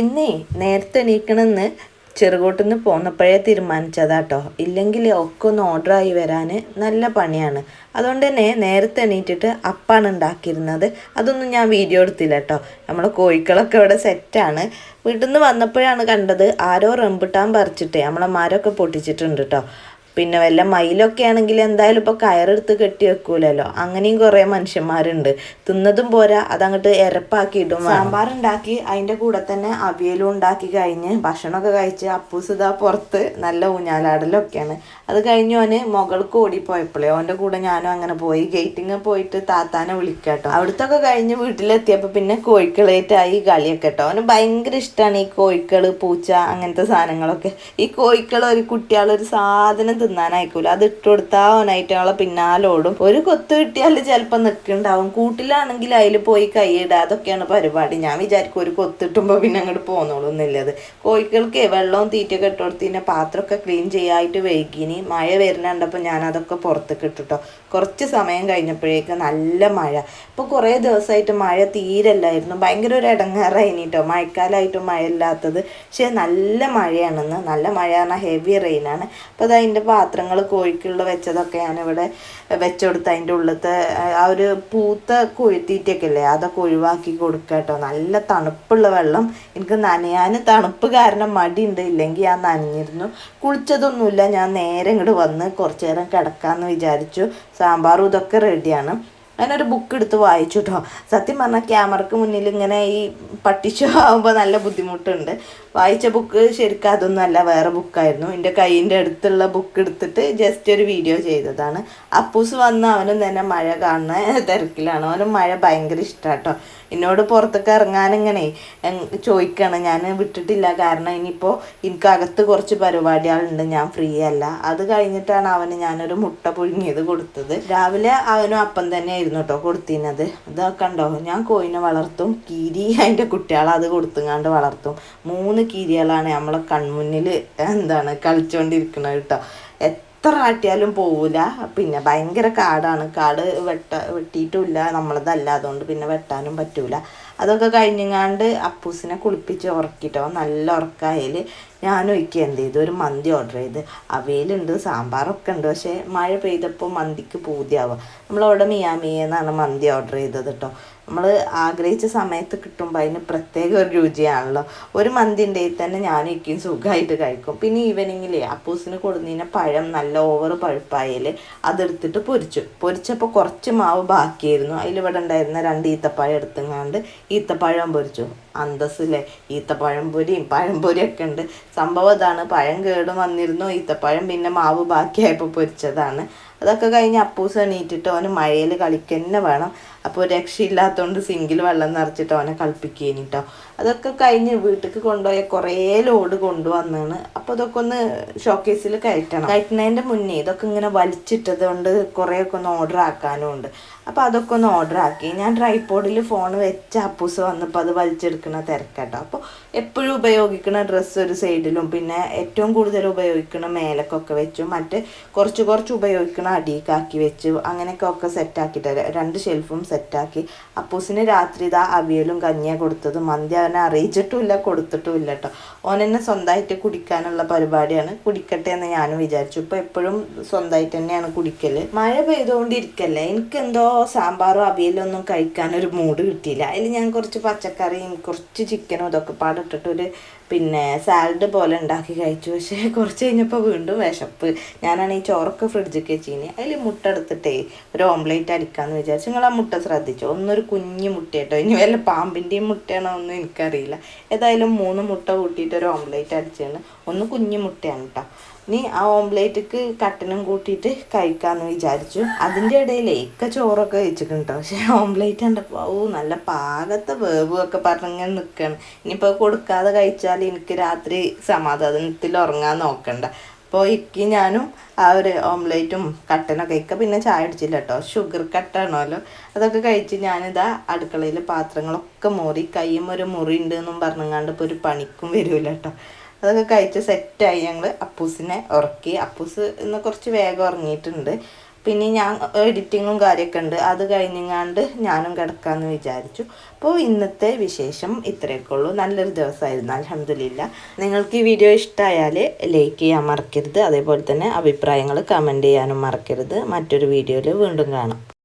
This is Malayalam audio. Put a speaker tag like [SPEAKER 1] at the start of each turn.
[SPEAKER 1] ഇന്നേ നേരത്തെ എണീക്കണമെന്ന് ചെറുകോട്ടുനിന്ന് പോന്നപ്പോഴേ തീരുമാനിച്ചതാട്ടോ. ഇല്ലെങ്കിൽ ഒക്കെ ഒന്ന് ഓർഡറായി വരാൻ നല്ല പണിയാണ്. അതുകൊണ്ട് തന്നെ നേരത്തെ എണീറ്റിട്ട് അപ്പാണ് ഉണ്ടാക്കിയിരുന്നത് അതൊന്നും ഞാൻ വീഡിയോ എടുത്തില്ല കേട്ടോ നമ്മളെ കോഴിക്കളൊക്കെ ഇവിടെ സെറ്റാണ്. വീട്ടിൽ നിന്ന് വന്നപ്പോഴാണ് കണ്ടത്. ആരോ റെമ്പിട്ടാൻ പറിച്ചിട്ടേ. നമ്മളെ മാരൊക്കെ പൊട്ടിച്ചിട്ടുണ്ട് കേട്ടോ പിന്നെ വല്ല മയിലൊക്കെ ആണെങ്കിൽ എന്തായാലും ഇപ്പോൾ കയറെടുത്ത് കെട്ടി വെക്കൂലല്ലോ. അങ്ങനെയും കുറേ മനുഷ്യന്മാരുണ്ട്. തിന്നതും പോരാ അതങ്ങോട്ട് എരപ്പാക്കി ഇടും സാമ്പാർ ഉണ്ടാക്കി അതിന്റെ കൂടെ തന്നെ അവിയലും ഉണ്ടാക്കി കഴിഞ്ഞ് ഭക്ഷണമൊക്കെ കഴിച്ച് അപ്പൂസ് പുറത്ത് നല്ല ഊഞ്ഞാലാടലൊക്കെയാണ്. അത് കഴിഞ്ഞ് ഓന് മുകൾക്ക് ഓടിപ്പോയപ്പോഴേ ഓന്റെ കൂടെ ഞാനും അങ്ങനെ പോയി. ഗേറ്റിങ് പോയിട്ട് താത്താനെ വിളിക്കാട്ടോ. അവിടുത്തൊക്കെ കഴിഞ്ഞ് വീട്ടിലെത്തിയപ്പോൾ പിന്നെ കോഴിക്കളേറ്റായി കളിയൊക്കെ കേട്ടോ അവന് ഭയങ്കര ഇഷ്ടമാണ് ഈ കോഴിക്കൾ പൂച്ച അങ്ങനത്തെ സാധനങ്ങളൊക്കെ. ഈ കോഴിക്കൾ ഒരു കുട്ടികളൊരു സാധനം തിന്നാനായിക്കൂല. അത് ഇട്ട് കൊടുത്താൽ ഓനായിട്ട് അവളെ പിന്നാലോടും ഒരു കൊത്ത് കിട്ടിയാൽ ചിലപ്പോൾ നിൽക്കുന്നുണ്ടാവും. കൂട്ടിലാണെങ്കിൽ അതിൽ പോയി കൈയിടുക അതൊക്കെയാണ് പരിപാടി. ഞാൻ വിചാരിക്കും ഒരു കൊത്തിട്ടുമ്പോൾ പിന്നെ അങ്ങോട്ട് പോന്നോളൂ എന്നുള്ളത് കോഴികൾക്ക് വെള്ളവും തീറ്റയൊക്കെ ഇട്ട് പിന്നെ പാത്രമൊക്കെ ക്ലീൻ ചെയ്യായിട്ട് വൈകിനി മഴ വരുന്നുണ്ടപ്പോൾ ഞാൻ അതൊക്കെ പുറത്തേക്ക് ഇട്ടിട്ടോ കുറച്ച് സമയം കഴിഞ്ഞപ്പോഴേക്ക് നല്ല മഴ. ഇപ്പോൾ കുറേ ദിവസമായിട്ട് മഴ തീരല്ലായിരുന്നു. ഭയങ്കര ഒരു ഇടങ്ങാറായിനി കേട്ടോ മഴക്കാലമായിട്ട് മഴ ഇല്ലാത്തത്. പക്ഷേ നല്ല മഴയാണെന്ന്. നല്ല മഴ പറഞ്ഞാൽ ഹെവി റെയിനാണ് അപ്പോൾ അത് അതിന്റെ പാത്രങ്ങൾ കോഴിക്കുള്ള വെച്ചതൊക്കെ ഞാനിവിടെ വെച്ചുകൊടുത്ത് അതിന്റെ ഉള്ളത്തെ ആ ഒരു പൂത്ത കൊഴുത്തീറ്റൊക്കെ ഇല്ലേ അതൊക്കെ ഒഴിവാക്കി കൊടുക്കുക കേട്ടോ നല്ല തണുപ്പുള്ള വെള്ളം. എനിക്ക് നനയാൻ തണുപ്പ് കാരണം മടി ഉണ്ട് ഇല്ലെങ്കിൽ ഞാൻ നനഞ്ഞിരുന്നു. കുളിച്ചതൊന്നുമില്ല. ഞാൻ നേരെ ഇങ്ങോട്ട് വന്ന് കുറച്ച് നേരം കിടക്കാമെന്ന് വിചാരിച്ചു. സാമ്പാറും ഇതൊക്കെ റെഡിയാണ്. ഞാനൊരു ബുക്ക് എടുത്ത് വായിച്ചു കേട്ടോ സത്യം പറഞ്ഞാൽ ക്യാമറക്ക് മുന്നിൽ ഇങ്ങനെ ഈ പട്ടിച്ചു ആകുമ്പോൾ നല്ല ബുദ്ധിമുട്ടുണ്ട്. വായിച്ച ബുക്ക് ശരിക്കും അതൊന്നും അല്ല വേറെ ബുക്കായിരുന്നു എന്റെ കയ്യിന്റെ അടുത്തുള്ള ബുക്ക് എടുത്തിട്ട് ജസ്റ്റ് ഒരു വീഡിയോ ചെയ്തതാണ്. അപ്പൂസ് വന്ന് അവനും തന്നെ മഴ കാണുന്ന തിരക്കിലാണ്. അവനും മഴ ഭയങ്കര ഇഷ്ടമാട്ടോ എന്നോട് പുറത്തൊക്കെ ഇറങ്ങാനിങ്ങനെ ചോദിക്കണം. ഞാൻ വിട്ടിട്ടില്ല. കാരണം ഇനിയിപ്പോൾ എനിക്ക് അകത്ത് കുറച്ച് പരിപാടികളുണ്ട്. ഞാൻ ഫ്രീ അല്ല. അത് കഴിഞ്ഞിട്ടാണ് അവന് ഞാനൊരു മുട്ട പുഴുങ്ങിയത് കൊടുത്തത്. രാവിലെ അവനും അപ്പം തന്നെ ആയിരുന്നു കേട്ടോ കൊടുത്തിരുന്നത്. ഇതൊക്കെ ഉണ്ടോ ഞാൻ കോയിനെ വളർത്തും. കീരി അതിന്റെ കുട്ടികളെ അത് കൊടുത്തുങ്ങാണ്ട് വളർത്തും. മൂന്ന് കീരികളാണ് നമ്മളെ കൺമുന്നിൽ എന്താണ് കളിച്ചുകൊണ്ടിരിക്കുന്നത് കേട്ടോ. എത്ര ആട്ടിയാലും പോവില്ല പിന്നെ ഭയങ്കര കാടാണ്. കാട് വെട്ട വെട്ടിയിട്ടുമില്ല. നമ്മളതല്ല. അതുകൊണ്ട് പിന്നെ വെട്ടാനും പറ്റൂല. അതൊക്കെ കഴിഞ്ഞങ്ങാണ്ട് അപ്പൂസിനെ കുളിപ്പിച്ച് ഉറക്കിട്ടോ. നല്ല ഉറക്കായാൽ ഞാനും ഒക്കെ എന്ത് ചെയ്തു? ഒരു മന്തി ഓർഡർ ചെയ്ത്. അവയിലുണ്ട് സാമ്പാറൊക്കെ ഉണ്ട്. പക്ഷേ മഴ പെയ്തപ്പോൾ മന്തിക്ക് പൂതിയാവുക നമ്മളവിടെ മിയാമിയെന്നാണ് മന്തി ഓർഡർ ചെയ്തത് കേട്ടോ നമ്മൾ ആഗ്രഹിച്ച സമയത്ത് കിട്ടുമ്പോൾ അതിന് പ്രത്യേക ഒരു രുചിയാണല്ലോ. ഒരു മന്തി ഉണ്ടെങ്കിൽ തന്നെ ഞാനും ഇക്കും സുഖമായിട്ട് കഴിക്കും. പിന്നെ ഈവനിങ്ങിലേ അപ്പൂസിന് കൊടുന്നതിന് പഴം നല്ല ഓവർ പഴുപ്പായാൽ അതെടുത്തിട്ട് പൊരിച്ചു. പൊരിച്ചപ്പോൾ കുറച്ച് മാവ് ബാക്കിയായിരുന്നു. അതിലിവിടെ ഉണ്ടായിരുന്ന രണ്ട് ഈത്തപ്പഴം എടുത്തുങ്ങാണ്ട് ഈത്തപ്പഴം പൊരിച്ചു. അന്തസ്സിലെ ഈത്തപ്പഴം പൊരിയും പഴംപൊരിയൊക്കെ ഉണ്ട്. സംഭവം ഇതാണ്. പഴം കേടും വന്നിരുന്നു. ഈത്തപ്പഴം പിന്നെ മാവ് ബാക്കിയായപ്പോൾ പൊരിച്ചതാണ്. അതൊക്കെ കഴിഞ്ഞ് അപ്പൂസ് എണീറ്റിട്ട് ഓന് മഴയിൽ കളിക്കന്നെ വേണം. അപ്പോൾ രക്ഷയില്ലാത്തതുകൊണ്ട് സിങ്കിൽ വെള്ളം നിറച്ചിട്ട് ഓനെ കളിപ്പിക്കേനി കേട്ടോ അതൊക്കെ കഴിഞ്ഞ് വീട്ടിലേക്ക് കൊണ്ടുപോയ കുറേ ലോഡ് കൊണ്ടുവന്നാണ്. അപ്പോൾ അതൊക്കെ ഒന്ന് ഷോക്കേസിൽ കയറ്റണം. കയറ്റുന്നതിന്റെ മുന്നേ ഇതൊക്കെ ഇങ്ങനെ വലിച്ചിട്ടത് കൊണ്ട് കുറേയൊക്കെ ഒന്ന് ഓർഡർ ആക്കാനും ഉണ്ട്. അപ്പോൾ അതൊക്കെ ഒന്ന് ഓർഡർ ആക്കി. ഞാൻ ട്രൈപോഡിൽ ഫോൺ വെച്ച അപ്പൂസ് വന്നപ്പോൾ അത് വലിച്ചെടുക്കുന്ന തിരക്കാട്ടോ. അപ്പോൾ എപ്പോഴും ഉപയോഗിക്കുന്ന ഡ്രസ്സ് ഒരു സൈഡിലും പിന്നെ ഏറ്റവും കൂടുതൽ ഉപയോഗിക്കുന്ന മേലക്കൊക്കെ വെച്ചു മറ്റ് കുറച്ച് കുറച്ച് ഉപയോഗിക്കുന്ന അടിയിക്കാക്കി വെച്ചു അങ്ങനെയൊക്കെ ഒക്കെ സെറ്റാക്കിയിട്ട് രണ്ട് ഷെൽഫും സെറ്റാക്കി അപ്പൂസിന് രാത്രി ഇതാ അവിയലും കഞ്ഞിയാണ് കൊടുത്തത്. മന്തി അവനെ അറിയിച്ചിട്ടുമില്ല കൊടുത്തിട്ടുമില്ല കേട്ടോ ഓനെന്നെ സ്വന്തമായിട്ട് കുടിക്കാനുള്ള പരിപാടിയാണ്. കുടിക്കട്ടെ എന്ന് ഞാനും വിചാരിച്ചു. ഇപ്പോൾ എപ്പോഴും സ്വന്തമായിട്ട് തന്നെയാണ് കുടിക്കൽ മഴ പെയ്തുകൊണ്ടിരിക്കല്ലേ? എനിക്കെന്തോ സാമ്പാറും അവിയലും ഒന്നും കഴിക്കാൻ ഒരു മൂഡ് കിട്ടിയില്ല. അതിൽ ഞാൻ കുറച്ച് പച്ചക്കറിയും കുറച്ച് ചിക്കനും ഇതൊക്കെ പാടിട്ടിട്ട് ഒരു പിന്നെ സാലഡ് പോലെ ഉണ്ടാക്കി കഴിച്ചു. പക്ഷേ കുറച്ച് കഴിഞ്ഞപ്പോൾ വീണ്ടും വിശപ്പ്. ഞാനാണ് ഈ ചോറൊക്കെ ഫ്രിഡ്ജിൽ വെച്ചിന്. അതിൽ മുട്ട എടുത്തിട്ടേ ഒരു ഓംലേറ്റ് അടിക്കാമെന്ന് വിചാരിച്ചു. നിങ്ങൾ ആ മുട്ട ശ്രദ്ധിച്ചു? ഒന്നൊരു കുഞ്ഞു മുട്ട ഇനി വല്ല പാമ്പിന്റെയും മുട്ടയാണോ ഒന്നും എനിക്കറിയില്ല. ഏതായാലും മൂന്ന് മുട്ട കൂട്ടിയിട്ട് ഒരു ഓംലേറ്റ് അടിച്ചാണ്. ഒന്ന് കുഞ്ഞു മുട്ടയാണ് കേട്ടോ ഇനി ആ ഓംലേറ്റ് കട്ടനും കൂട്ടിയിട്ട് കഴിക്കാമെന്ന് വിചാരിച്ചു. അതിന്റെ ഇടയിൽ ഏക്ക ചോറൊക്കെ വെച്ചിട്ടുണ്ട് പക്ഷേ ഓംലേറ്റ് കണ്ടപ്പോൾ ഓ നല്ല പാകത്തെ വേവും പറഞ്ഞിങ്ങനെ നിൽക്കണം ഇനിയിപ്പോൾ കൊടുക്കാതെ കഴിച്ചാൽ എനിക്ക് രാത്രി സമാധാനത്തിൽ ഉറങ്ങാൻ നോക്കണ്ട. അപ്പോൾ ഇക്കി ഞാനും ആ ഒരു ഓംലേറ്റും കട്ടനൊക്കെ ഇക്ക പിന്നെ ചായ അടിച്ചില്ല കേട്ടോ ഷുഗർ കട്ടാണല്ലോ അതൊക്കെ കഴിച്ച് ഞാനിതാ അടുക്കളയിൽ പാത്രങ്ങളൊക്കെ മോറി കയ്യും ഒരു മുറി ഉണ്ട് എന്നും പറഞ്ഞങ്ങാണ്ട് ഇപ്പോൾ ഒരു പണിക്കും വരില്ല കേട്ടോ അതൊക്കെ കഴിച്ച് സെറ്റായി ഞങ്ങൾ അപ്പൂസിനെ ഉറക്കി. അപ്പൂസ് ഇന്ന് കുറച്ച് വേഗം ഉറങ്ങിയിട്ടുണ്ട്. പിന്നെ ഞാൻ എഡിറ്റിങ്ങും കാര്യമൊക്കെ ഉണ്ട്. അത് കഴിഞ്ഞങ്ങാണ്ട് ഞാനും കിടക്കാമെന്ന് വിചാരിച്ചു. അപ്പോൾ ഇന്നത്തെ വിശേഷം ഇത്രയൊക്കെ ഉള്ളൂ. നല്ലൊരു ദിവസമായിരുന്നു. അലഹമില്ല നിങ്ങൾക്ക് ഈ വീഡിയോ ഇഷ്ടമായാൽ ലൈക്ക് ചെയ്യാൻ മറക്കരുത്. അതേപോലെ തന്നെ അഭിപ്രായങ്ങൾ കമന്റ് ചെയ്യാനും മറക്കരുത്. മറ്റൊരു വീഡിയോയിൽ വീണ്ടും കാണാം.